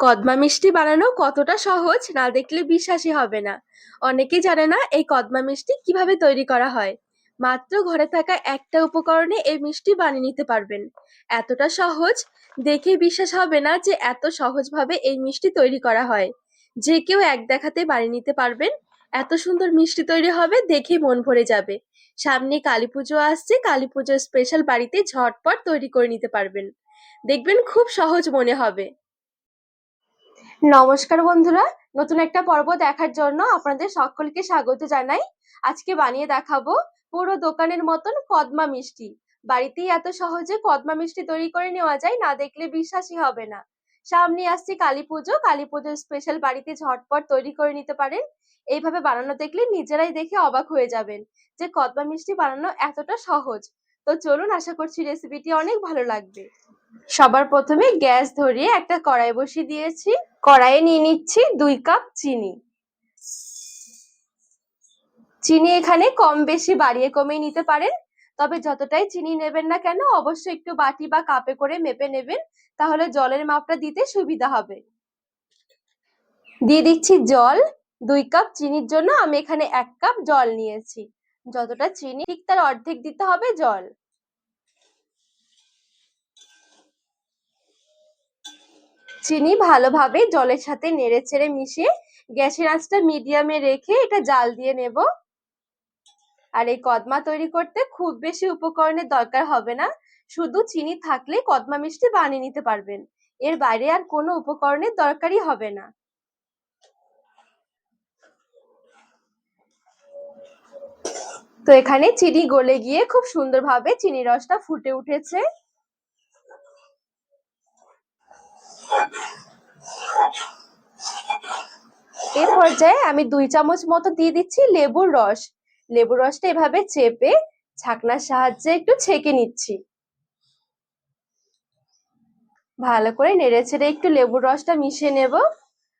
কদমা মিষ্টি বানানো কতটা সহজ না দেখলে বিশ্বাসই হবে না। অনেকে জানে না এই কদমা মিষ্টি কীভাবে তৈরি করা হয়। মাত্র ঘরে থাকা একটা উপকরণে এই মিষ্টি বানিয়ে নিতে পারবেন। এতটা সহজ দেখে বিশ্বাস হবে না যে এত সহজভাবে এই মিষ্টি তৈরি করা হয়। যে কেউ এক দেখাতে বানিয়ে নিতে পারবেন। এত সুন্দর মিষ্টি তৈরি হবে দেখে মন ভরে যাবে। সামনে কালী পুজো আসছে, কালী পুজোর স্পেশাল বাড়িতে ঝটপট তৈরি করে নিতে পারবেন। দেখবেন খুব সহজ মনে হবে। নমস্কার বন্ধুরা, নতুন একটা পর্ব দেখার জন্য আপনাদের সকলকে স্বাগত জানাই। আজকে বানিয়ে দেখাবো পুরো দোকানের মতন কদমা মিষ্টি। বাড়িতেই এত সহজে কদমা মিষ্টি তৈরি করে নেওয়া যায়, না দেখলে বিশ্বাসই হবে না। সামনে আসছে কালী পুজো, কালী পুজোর স্পেশাল বাড়িতে ঝটপট তৈরি করে নিতে পারেন। এইভাবে বানানো দেখলে নিজেরাই দেখে অবাক হয়ে যাবেন যে কদমা মিষ্টি বানানো এতটা সহজ। তো চলুন, আশা করছি রেসিপিটি অনেক ভালো লাগবে। সবার প্রথমে গ্যাস ধরিয়ে একটা কড়াই বসিয়ে দিয়েছি। কড়াইয়ে নিয়ে নিচ্ছি দুই কাপ চিনি। চিনি এখানে কম বেশি বাড়িয়ে কমিয়ে নিতে পারেন, তবে যতটাই চিনি নেবেন না কেন, অবশ্যই একটু বাটি বা কাপে করে মেপে নেবেন, তাহলে জলের মাপটা দিতে সুবিধা হবে। দিয়ে দিচ্ছি জল, দুই কাপ চিনির জন্য আমি এখানে এক কাপ জল নিয়েছি। যতটা চিনি ঠিক তার অর্ধেক দিতে হবে জল। চিনি ভালোভাবে জলের সাথে নেড়ে চেড়ে মিশিয়ে গ্যাসের আঁচটা মিডিয়ামে রেখে এটা জাল দিয়ে নেব। আর এই কদমা তৈরি করতে খুব বেশি উপকরণের দরকার হবে না। শুধু চিনি থাকলে কদমা মিষ্টি বানিয়ে নিতে পারবেন। এর বাইরে আর কোনো উপকরণের দরকারই হবে না। তো এখানে চিনি গলে গিয়ে খুব সুন্দরভাবে চিনি রসটা ফুটে উঠেছে। এ পর্যায়ে আমি দুই চামচ মতো দিয়ে দিচ্ছি লেবুর রস। লেবুর রসটা এভাবে চেপে ছাকনার সাহায্যে একটু ছেঁকে নিচ্ছি। ভালো করে নেড়ে ছেড়ে একটু লেবুর রসটা মিশিয়ে নেব।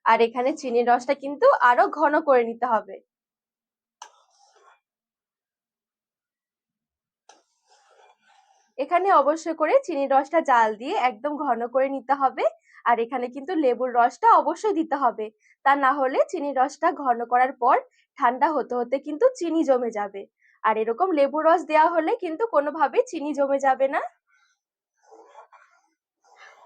আর এখানে চিনির রসটা কিন্তু আরও ঘন করে নিতে হবে। এখানে অবশ্যই করে চিনির রসটা জাল দিয়ে একদম ঘন করে নিতে হবে। আর এখানে কিন্তু লেবুর রসটা অবশ্যই দিতে হবে। তা না হলে চিনির রসটা ঘন করার পর ঠান্ডা হতে হতে কিন্তু চিনি জমে যাবে। আর এরকম লেবুর রস দেওয়া হলে কিন্তু কোনোভাবে চিনি জমে যাবে না।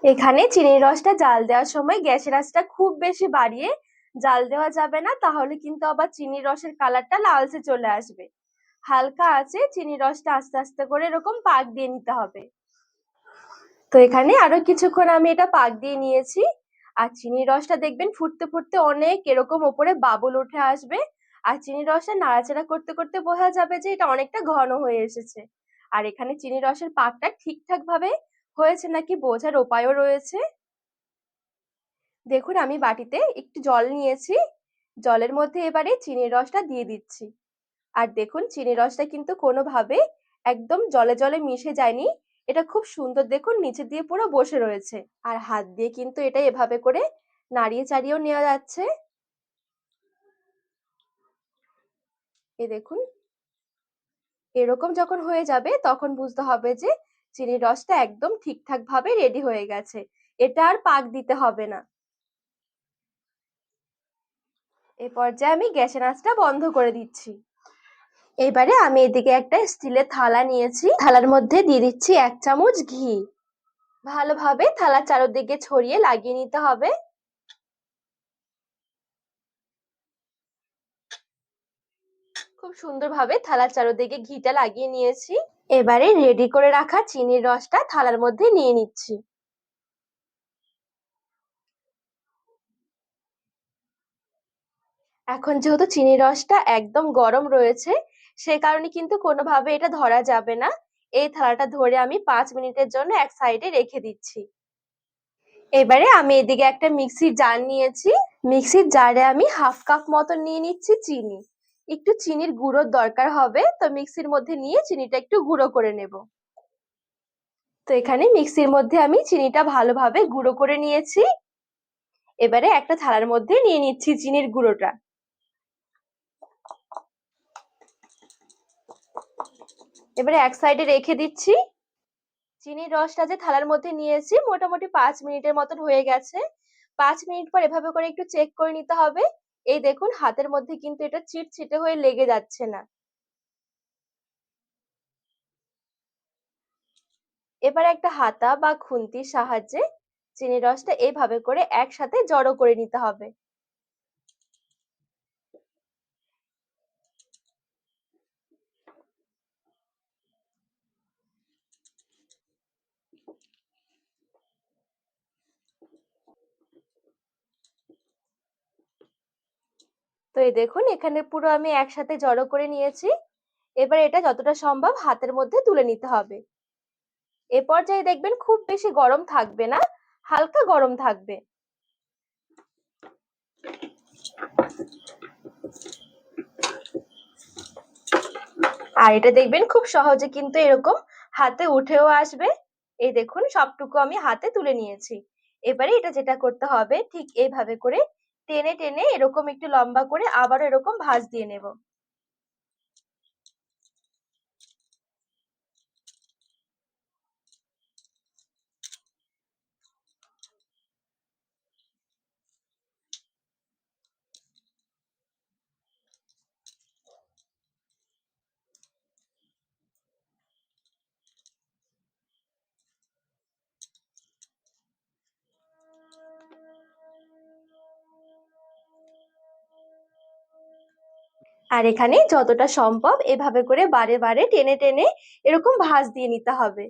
এখানে চিনির রসটা জাল দেওয়ার সময় গ্যাসের আঁচটা খুব বেশি বাড়িয়ে জাল দেওয়া যাবে না, তাহলে কিন্তু আবার চিনির রসের কালারটা লালচে চলে আসবে। হালকা আছে চিনির রসটা আস্তে আস্তে করে এরকম পাক দিয়ে নিতে হবে। তো এখানে আরও কিছুক্ষণ আমি এটা পাক দিয়ে নিয়েছি। আর চিনির রসটা দেখবেন ফুটতে ফুটতে অনেক এরকম ওপরে বাবল উঠে আসবে। আর চিনির রসটা নাড়াচাড়া করতে করতে বোঝা যাবে যে এটা অনেকটা ঘন হয়ে এসেছে। আর এখানে চিনির রসের পাকটা ঠিকঠাক ভাবে হয়েছে নাকি বোঝার উপায়ও রয়েছে। দেখুন, আমি বাটিতে একটু জল নিয়েছি। জলের মধ্যে এবারে চিনির রসটা দিয়ে দিচ্ছি। আর দেখুন, চিনির রসটা কিন্তু কোনোভাবে একদম জলে জলে মিশে যায়নি। এটা খুব সুন্দর। দেখুন, নিচে দিয়ে পুরো বসে রয়েছে। আর হাত দিয়ে কিন্তু এটা এভাবে করে নাড়িয়ে চাড়িয়েও নেওয়া যাচ্ছে। এ দেখুন। এরকম যখন হয়ে যাবে, তখন বুঝতে হবে যে চিনির রসটা একদম ঠিকঠাক ভাবে রেডি হয়ে গেছে। এটা আর পাক দিতে হবে না। এ পর্যায়ে আমি গ্যাসের আঁচটা বন্ধ করে দিচ্ছি। এবারে আমি এদিকে একটা স্টিলের থালা নিয়েছি। থালার মধ্যে দিয়ে দিচ্ছি এক চামচ ঘি। ভালোভাবে থালার চারদিকে ছড়িয়ে লাগিয়ে নিতে হবে। খুব সুন্দরভাবে থালার চারদিকে ঘিটা লাগিয়ে নিয়েছি। এবারে রেডি করে রাখা চিনির রসটা থালার মধ্যে নিয়ে নিচ্ছি। এখন যেহেতু চিনির রসটা একদম গরম রয়েছে সে কারণে কিন্তু কোনোভাবে এটা ধরা যাবে না। এই থালাটা ধরে আমি পাঁচ মিনিটের জন্য এক সাইডে রেখে দিচ্ছি। এবারে আমি এদিকে একটা মিক্সির জার নিয়েছি। মিক্সির জারে আমি হাফ কাপ মতন নিয়ে নিচ্ছি চিনি। একটু চিনির গুঁড়োর দরকার হবে, তো মিক্সির মধ্যে নিয়ে চিনিটা একটু গুঁড়ো করে নেব। তো এখানে মিক্সির মধ্যে আমি চিনিটা ভালোভাবে গুঁড়ো করে নিয়েছি। এবারে একটা থালার মধ্যে নিয়ে নিচ্ছি চিনির গুঁড়োটা। এবারে এক সাইডে রেখে দিচ্ছি। চিনির রসটা যে থালার মধ্যে নিয়েছি, মোটামুটি পাঁচ মিনিটের মতন হয়ে গেছে। পাঁচ মিনিট পর এভাবে করে একটু চেক করে নিতে হবে। এই দেখুন, হাতের মধ্যে কিন্তু এটা ছিট চিটচিটে হয়ে লেগে যাচ্ছে না। এবার একটা হাতা বা খুন্তির সাহায্যে চিনির রসটা এইভাবে করে একসাথে জড়ো করে নিতে হবে। তো এই দেখুন, এখানে পুরো আমি একসাথে জড়ো করে নিয়েছি। এবার এটা যতটা সম্ভব হাতের মধ্যে তুলে নিতে হবে। এ পর্যায়ে দেখবেন খুব বেশি গরম থাকবে না, হালকা গরম থাকবে। আর এটা দেখবেন খুব সহজে কিন্তু এরকম হাতে উঠেও আসবে। এই দেখুন, সবটুকু আমি হাতে তুলে নিয়েছি। এবারে এটা যেটা করতে হবে, ঠিক এইভাবে করে টেনে টেনে এরকম একটু লম্বা করে আবার এরকম ভাঁজ দিয়ে নেব। আর এখানে যতটা সম্ভব এভাবে করে বারে বারে টেনে টেনে এরকম ভাঁজ দিয়ে নিতে হবে।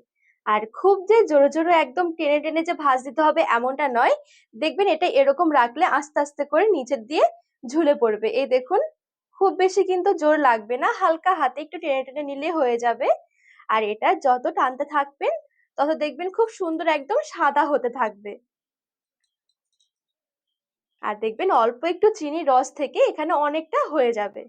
আর খুব যে জোরে জোরে একদম টেনে টেনে যে ভাঁজ দিতে হবে এমনটা নয়। দেখবেন এটা এরকম রাখলে আস্তে আস্তে করে নিচের দিয়ে ঝুলে পড়বে। এই দেখুন, খুব বেশি কিন্তু জোর লাগবে না, হালকা হাতে একটু টেনে টেনে নিলে হয়ে যাবে। আর এটা যত টানতে থাকবেন, তত দেখবেন খুব সুন্দর একদম সাদা হতে থাকবে। আর দেখবেন অল্প একটু চিনির রস থেকে এখানে অনেকটা হয়ে যাবে।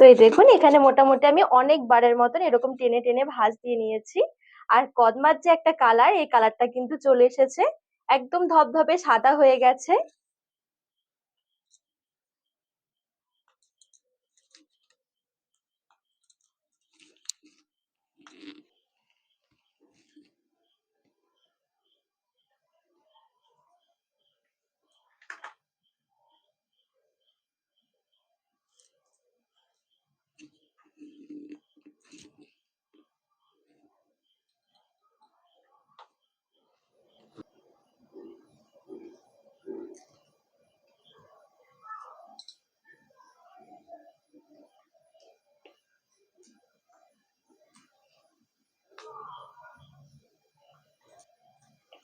তো এই দেখুন, এখানে মোটামুটি আমি অনেক বারের মতন এরকম টেনে টেনে ভাঁজ দিয়ে নিয়েছি। আর কদমার যে একটা কালার, এই কালারটা কিন্তু চলে এসেছে। একদম ধবধবে সাদা হয়ে গেছে।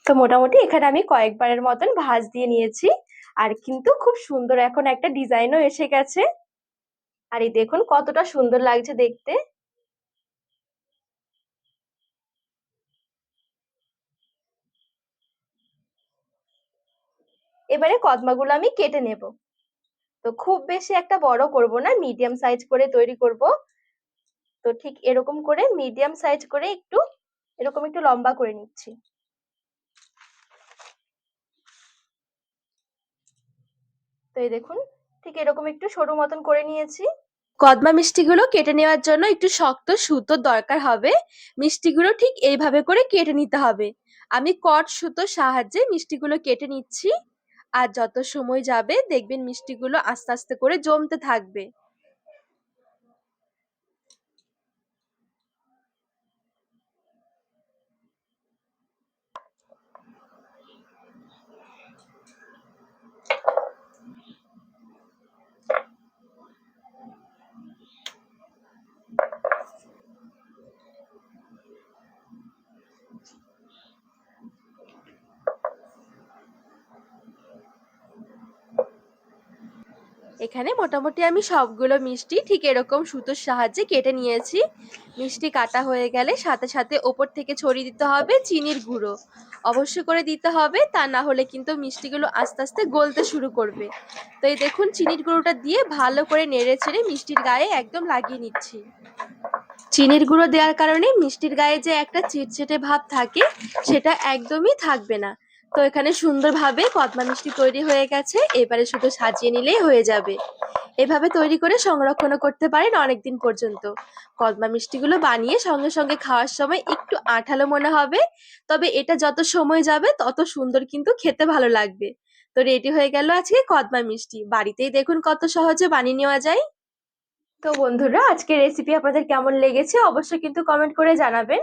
তো মোটামুটি এখানে আমি কয়েকবারের মতন ভাঁজ দিয়ে নিয়েছি। আর কিন্তু খুব সুন্দর এখন একটা ডিজাইনও এসে গেছে। আর এই দেখুন কতটা সুন্দর লাগছে দেখতে। এবারে কদমাগুলো আমি কেটে নেব। তো খুব বেশি একটা বড় করব না, মিডিয়াম সাইজ করে তৈরি করব। তো ঠিক এরকম করে মিডিয়াম সাইজ করে একটু, এরকম একটু লম্বা করে নিচ্ছি। তো এই দেখুন, ঠিক এরকম একটু সরু মতন করে নিয়েছি। কদমা মিষ্টিগুলো কেটে নেওয়ার জন্য একটু শক্ত সুতোর দরকার হবে। মিষ্টিগুলো ঠিক এইভাবে করে কেটে নিতে হবে। আমি কট সুতোর সাহায্যে মিষ্টিগুলো কেটে নিচ্ছি। আর যত সময় যাবে দেখবেন মিষ্টিগুলো আস্তে আস্তে করে জমতে থাকবে। এখানে মোটামুটি আমি সবগুলো মিষ্টি ঠিক এরকম সুতোর সাহায্যে কেটে নিয়েছি। মিষ্টি কাটা হয়ে গেলে সাথে সাথে ওপর থেকে ছড়িয়ে দিতে হবে চিনির গুঁড়ো। অবশ্য করে দিতে হবে, তা না হলে কিন্তু মিষ্টিগুলো আস্তে আস্তে গলতে শুরু করবে। তো এই দেখুন, চিনির গুঁড়োটা দিয়ে ভালো করে নেড়ে ছেড়ে মিষ্টির গায়ে একদম লাগিয়ে নিচ্ছি। চিনির গুঁড়ো দেওয়ার কারণে মিষ্টির গায়ে যে একটা চিটচেটে ভাব থাকে, সেটা একদমই থাকবে না। তো এখানে সুন্দরভাবে কদমা মিষ্টি তৈরি হয়ে গেছে। এবারে শুধু সাজিয়ে নিলেই হয়ে যাবে। এভাবে তৈরি করে সংরক্ষণও করতে পারেন অনেকদিন পর্যন্ত। কদমা মিষ্টিগুলো বানিয়ে সঙ্গে সঙ্গে খাওয়ার সময় একটু আঠালো মনে হবে। তবে এটা যত সময় যাবে, তত সুন্দর কিন্তু খেতে ভালো লাগবে। তো রেডি হয়ে গেল আজকে কদমা মিষ্টি। বাড়িতেই দেখুন কত সহজে বানিয়ে নেওয়া যায়। তো বন্ধুরা আজকে রেসিপি আপনাদের কেমন লেগেছে অবশ্যই কিন্তু কমেন্ট করে জানাবেন।